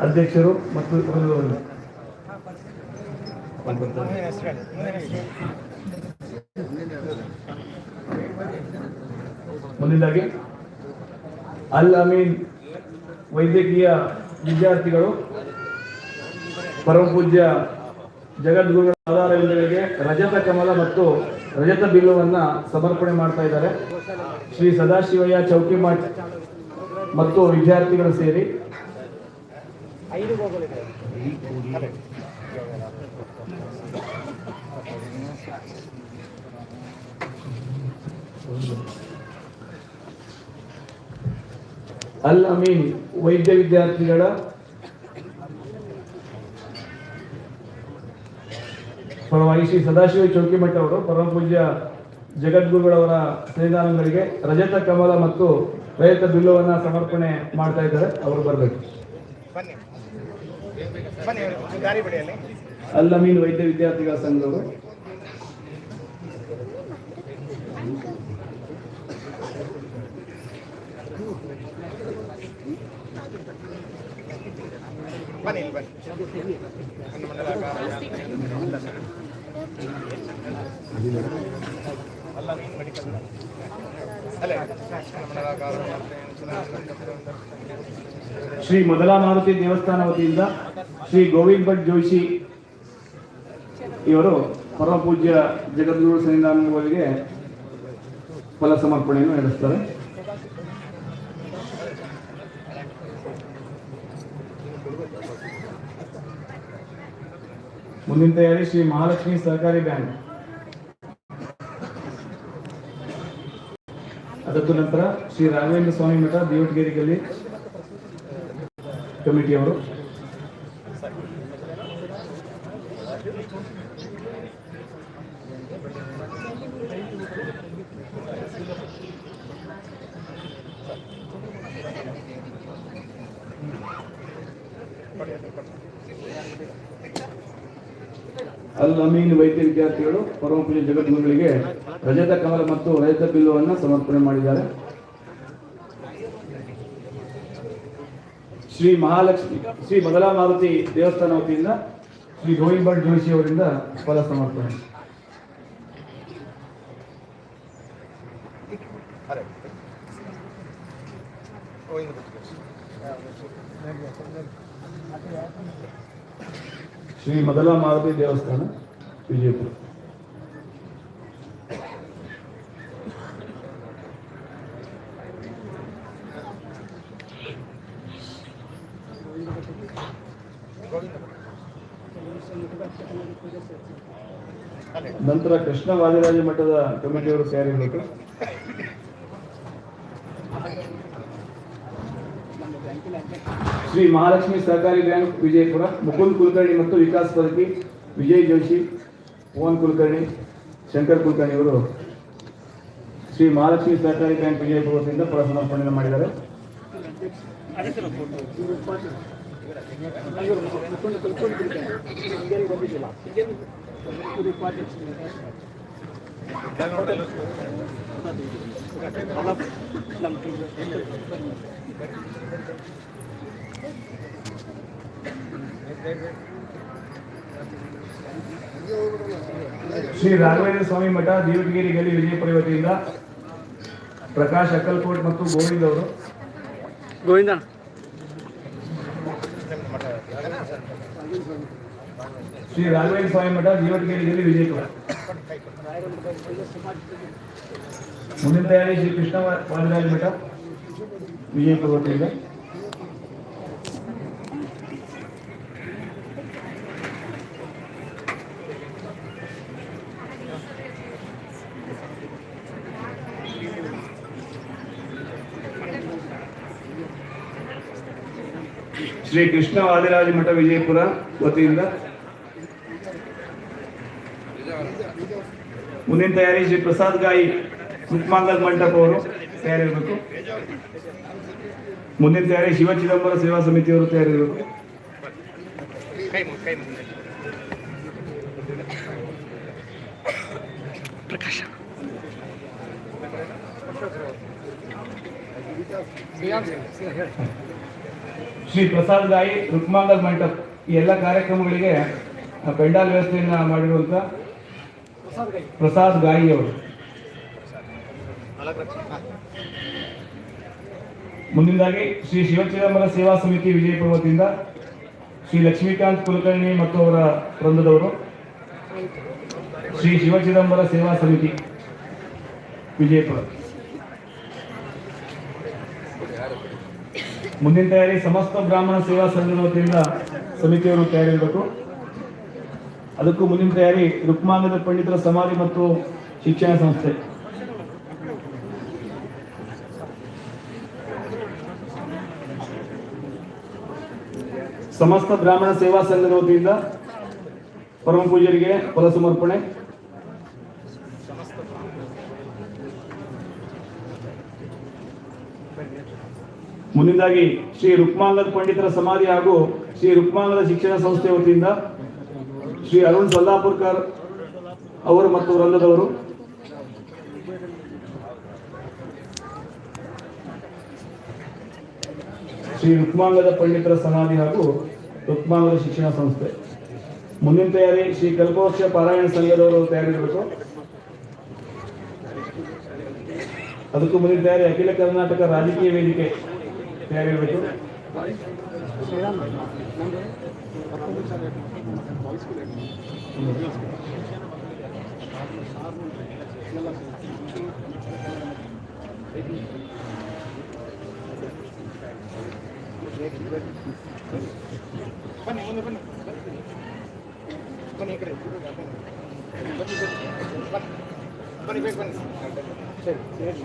ಅಧ್ಯಕ್ಷರು ಮತ್ತು ಮುಂದಿನದಾಗಿ ಅಲ್ ಅಮೀನ್ ವೈದ್ಯಕೀಯ ವಿದ್ಯಾರ್ಥಿಗಳು ಪರಮಪೂಜ್ಯ ಜಗದ್ಗುರುಗಳ ಆಧಾರಗಳಿಗೆ ರಜತ ಕಮಲ ಮತ್ತು ರಜತ ಬಿಲ್ಲುವನ್ನ ಸಮರ್ಪಣೆ ಮಾಡ್ತಾ ಇದ್ದಾರೆ. ಶ್ರೀ ಸದಾಶಿವಯ್ಯ ಚೌಕಿಮಠ್ ಮತ್ತು ವಿದ್ಯಾರ್ಥಿಗಳು ಸೇರಿ ಅಲ್ ಅಮೀನ್ ವೈದ್ಯ ವಿದ್ಯಾರ್ಥಿಗಳ ಪರವಾಗಿ ಶ್ರೀ ಸದಾಶಿವ ಚೌಕಿಮಠ ಅವರು ಪರಮ ಪೂಜ್ಯ ಜಗದ್ಗುರುಗಳವರ ಸನ್ನಿಧಾನಗಳಿಗೆ ರಜತ ಕಮಲ ಮತ್ತು ರಜತ ಬಿಲ್ಲುವನ್ನ ಸಮರ್ಪಣೆ ಮಾಡ್ತಾ ಇದ್ದಾರೆ. ಅವರು ಬರಬೇಕು. ಅಲ್ ಅಮೀನ್ ವೈದ್ಯ ವಿದ್ಯಾರ್ಥಿಗಳ ಸಂಘದವರು ಮಂಡಲಾಕಾರ ಅಲ್ಲ. ಶ್ರೀ ಮೊದಲ ಮಾರುತಿ ದೇವಸ್ಥಾನ ವತಿಯಿಂದ ಶ್ರೀ ಗೋವಿಂದ್ ಭಟ್ ಜೋಶಿ ಇವರು ಪರಮಪೂಜ್ಯ ಜಗದ್ಗುರು ಸನ್ನಿಧಾನಗಳಿಗೆ ಫಲ ಸಮರ್ಪಣೆಯನ್ನು ನಡೆಸ್ತಾರೆ. ಮುಂದಿನ ತಯಾರಿ ಶ್ರೀ ಮಹಾಲಕ್ಷ್ಮಿ ಸಹಕಾರಿ ಬ್ಯಾಂಕ್. ಅದಕ್ಕೂ ನಂತರ ಶ್ರೀ ರಾಘವೇಂದ್ರ ಸ್ವಾಮಿ ಮಠ ದೇವಟಗೇರಿ ಗಲ್ಲಿ ಕಮಿಟಿಯವರು. ಅಲ್ ಅಮೀನ್ ವೈದ್ಯ ವಿದ್ಯಾರ್ಥಿಗಳು ಪರಮ ಪೂಜ್ಯ ಜಗದ್ಗುರುಗಳಿಗೆ ರಜತ ಕಮಲ ಮತ್ತು ರಜತ ಬಿಲ್ಲುವನ್ನು ಸಮರ್ಪಣೆ ಮಾಡಿದ್ದಾರೆ. ಶ್ರೀ ಮಹಾಲಕ್ಷ್ಮಿ ಶ್ರೀ ಮೊದಲ ಮಾರುತಿ ದೇವಸ್ಥಾನ ವತಿಯಿಂದ ಶ್ರೀ ಗೋವಿಂದ್ ಭಟ್ ಜೋಶಿ ಅವರಿಂದ ಫಲ ಸಮರ್ಪಣೆ ಅರೆ ಓ ಹಿಂಗೆ ಬಿಟ್ಟು ಶ್ರೀ ಮೊದಲ ಮಾರುತಿ ದೇವಸ್ಥಾನ ವಿಜಯಪುರ ನಂತರ ಕೃಷ್ಣ ವಾದಿರಾಜ ಮಠದ ಕಮಿಟಿಯವರು ಸೇರಿರಬೇಕು ಶ್ರೀ ಮಹಾಲಕ್ಷ್ಮಿ ಸಹಕಾರಿ ಬ್ಯಾಂಕ್ ವಿಜಯಪುರ, ಮುಕುಂದ್ ಕುಲಕರ್ಣಿ ಮತ್ತು ವಿಕಾಸ್ ಪದಕಿ ವಿಜಯ್ ಜೋಶಿ ಮೋಹನ್ ಕುಲಕರ್ಣಿ, ಶಂಕರ್ ಕುಲಕರ್ಣಿ ಅವರು ಶ್ರೀ ಮಹಾಲಕ್ಷ್ಮಿ ಸಹಕಾರಿ ಬ್ಯಾಂಕ್ ವಿಜಯಪುರದಿಂದ ವತಿಯಿಂದ ಮಾಡಿದ್ದಾರೆ. ಶ್ರೀ ರಾಘವೇಂದ್ರ ಸ್ವಾಮಿ ಮಠ ದೇವಗಿರಿ ಗಲಿ ವಿಜಯಪುರ ವತಿಯಿಂದ ಪ್ರಕಾಶ್ ಅಕ್ಕಲ್ಕೋಟ್ ಮತ್ತು ಗೋವಿಂದ್ ಅವರು. ಗೋವಿಂದ. ಶ್ರೀ ರಾಘವೇಂದ್ರ ಸ್ವಾಮಿ ಮಠ ದೇವಗಿರಿ ಗಲಿ ವಿಜಯಪುರ ಮುಂದಿನ ತಯಾರಿ ಶ್ರೀ ಕೃಷ್ಣ ವಾದಿರಾಜ ಮಠ ವಿಜಯಪುರ ವತಿಯಿಂದ ಶ್ರೀ ಕೃಷ್ಣ ವಾದಿರಾಜ ಮಠ ವಿಜಯಪುರ ವತಿಯಿಂದ ಮುಂದಿನ ತಯಾರಿ ಶ್ರೀ ಪ್ರಸಾದ್ ಗಾಯಿ ಸುತ್ಮಾಂಗಲ್ ಮಂಟಪ ಅವರು ತಯಾರಿರಬೇಕು. ಮುಂದಿನ ತಯಾರಿ ಶಿವ ಚಿದಂಬರ ಸೇವಾ ಸಮಿತಿಯವರು ತಯಾರಿರಬೇಕು. ಪ್ರಕಾಶ. ಶ್ರೀ ಪ್ರಸಾದ್ ಗಾಯಿ, ರುಕ್ಮಾಂಗಲ್ ಮಂಟಪ್, ಈ ಎಲ್ಲ ಕಾರ್ಯಕ್ರಮಗಳಿಗೆ ಪೆಂಡಾಲ್ ವ್ಯವಸ್ಥೆಯನ್ನು ಮಾಡಿರುವಂತ ಪ್ರಸಾದ್ ಗಾಯಿ ಅವರು. ಮುಂದಿನದಾಗಿ ಶ್ರೀ ಶಿವಚಿದಂಬರ ಸೇವಾ ಸಮಿತಿ ವಿಜಯಪುರ ವತಿಯಿಂದ ಶ್ರೀ ಲಕ್ಷ್ಮೀಕಾಂತ್ ಕುಲಕರ್ಣಿ ಮತ್ತು ಅವರ ವೃಂದದವರು. ಶ್ರೀ ಶಿವಚಿದಂಬರ ಸೇವಾ ಸಮಿತಿ ವಿಜಯಪುರ. ಮುಂದಿನ ತಯಾರಿ ಸಮಸ್ತ ಬ್ರಾಹ್ಮಣ ಸೇವಾ ಸಂಘದ ವತಿಯಿಂದ ಸಮಿತಿಯವರು ತಯಾರಿರಬೇಕು. ಅದಕ್ಕೂ ಮುಂದಿನ ತಯಾರಿ ರುಕ್ಮಾಂಗದ ಪಂಡಿತರ ಸಮಾಧಿ ಮತ್ತು ಶಿಕ್ಷಣ ಸಂಸ್ಥೆ. ಸಮಸ್ತ ಬ್ರಾಹ್ಮಣ ಸೇವಾ ಸಂಘದ ವತಿಯಿಂದ ಪರಮ ಪೂಜರಿಗೆ ಫಲ ಸಮರ್ಪಣೆ ಮುಂದಿನದಾಗಿ ಶ್ರೀ ರುಕ್ಮಾಂಗದ ಪಂಡಿತರ ಸಮಾಧಿ ಹಾಗೂ ಶ್ರೀ ರುಕ್ಮಾಂಗದ ಶಿಕ್ಷಣ ಸಂಸ್ಥೆ ವತಿಯಿಂದ ಶ್ರೀ ಅರುಣ್ ಸೊಲ್ಲಾಪುರ್ಕರ್ ಅವರು ಮತ್ತು ವೃಂದದವರು. ಶ್ರೀ ರುಕ್ಮಾಂಗದ ಪಂಡಿತರ ಸಮಾಧಿ ಹಾಗೂ ರುಕ್ಮಾಂಗದ ಶಿಕ್ಷಣ ಸಂಸ್ಥೆ. ಮುಂದಿನ ತಯಾರಿ ಶ್ರೀ ಕಲ್ಪವೃಕ್ಷ ಪಾರಾಯಣ ಸಂಘದವರು ತಯಾರಿರಬೇಕು. ಅದಕ್ಕೂ ಮುಂದಿನ ತಯಾರಿ ಅಖಿಲ ಕರ್ನಾಟಕ ರಾಜಕೀಯ ವೇದಿಕೆ. ತಯಾರಿರಬೇಕು ಬನ್ನಿ ಮುಂದೆ ಬನ್ನಿ ಬನ್ನಿ ಈ ಕಡೆ ಬನ್ನಿ ಬನ್ನಿ ಬನ್ನಿ ಬನ್ನಿ ಬೇಗ ಬನ್ನಿ ಸರಿ ಸರಿ